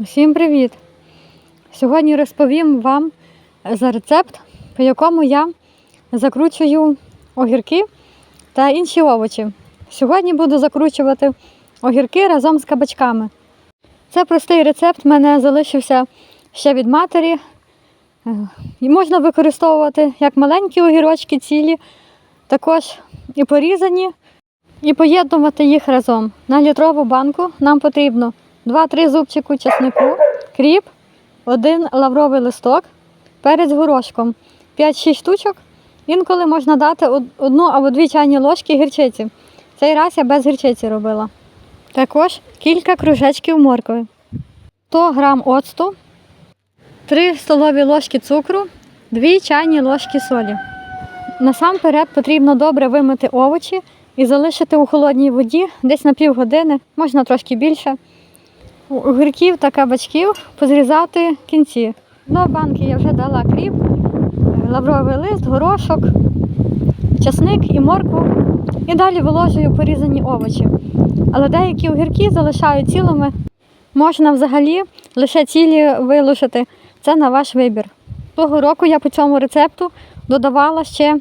Всім привіт! Сьогодні розповім вам за рецепт, по якому я закручую огірки та інші овочі. Сьогодні буду закручувати огірки разом з кабачками. Це простий рецепт, в мене залишився ще від матері. Е, І можна використовувати як маленькі огірочки цілі, також і порізані, і поєднувати їх разом. На літрову банку нам потрібно 2-3 зубчику чеснику, кріп, один лавровий листок, перець горошком, 5-6 штучок. Інколи можна дати одну або дві чайні ложки гірчиці. Цей раз я без гірчиці робила. Також кілька кружечків моркви, 100 грам оцту, 3 столові ложки цукру, 2 чайні ложки солі. Насамперед потрібно добре вимити овочі і залишити у холодній воді десь на півгодини, можна трошки більше. Огірків та кабачків позрізати кінці. До банки я вже дала кріп, лавровий лист, горошок, часник і моркву. І далі виложую порізані овочі. Але деякі огірки залишаю цілими. Можна взагалі лише цілі виложити. Це на ваш вибір. Того року я по цьому рецепту додавала ще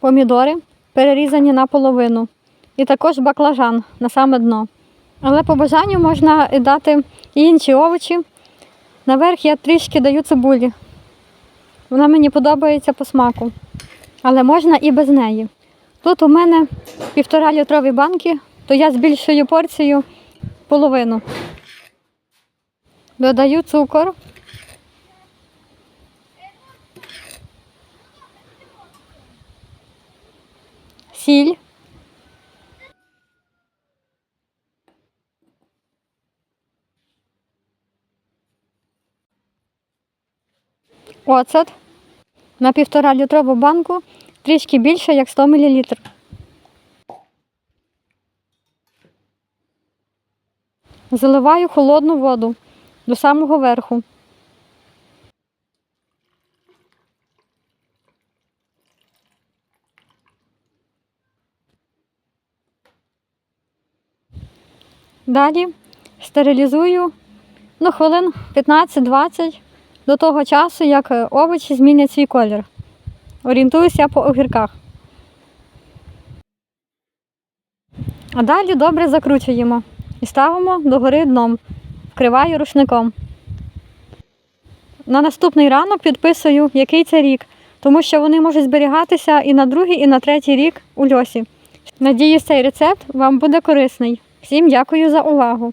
помідори, перерізані на половину, і також баклажан на саме дно. Але по бажанню можна дати і інші овочі. Наверх я трішки даю цибулі. Вона мені подобається по смаку. Але можна і без неї. Тут у мене півтора літрові банки, то я збільшую порцію половину. Додаю цукор. Сіль. Оцет на півтора літрову банку трішки більше, як 100 мл. Заливаю холодну воду до самого верху. Далі стерилізую ну, хвилин 15-20 до того часу, як е, овочі змінять свій колір. Орієнтуюся по огірках. А далі добре закручуємо і ставимо догори дном, вкриваю рушником. На наступний ранок підписую, який це рік, тому що вони можуть зберігатися і на другий, і на третій рік у льосі. Надіюсь, цей рецепт вам буде корисний. Всім дякую за увагу!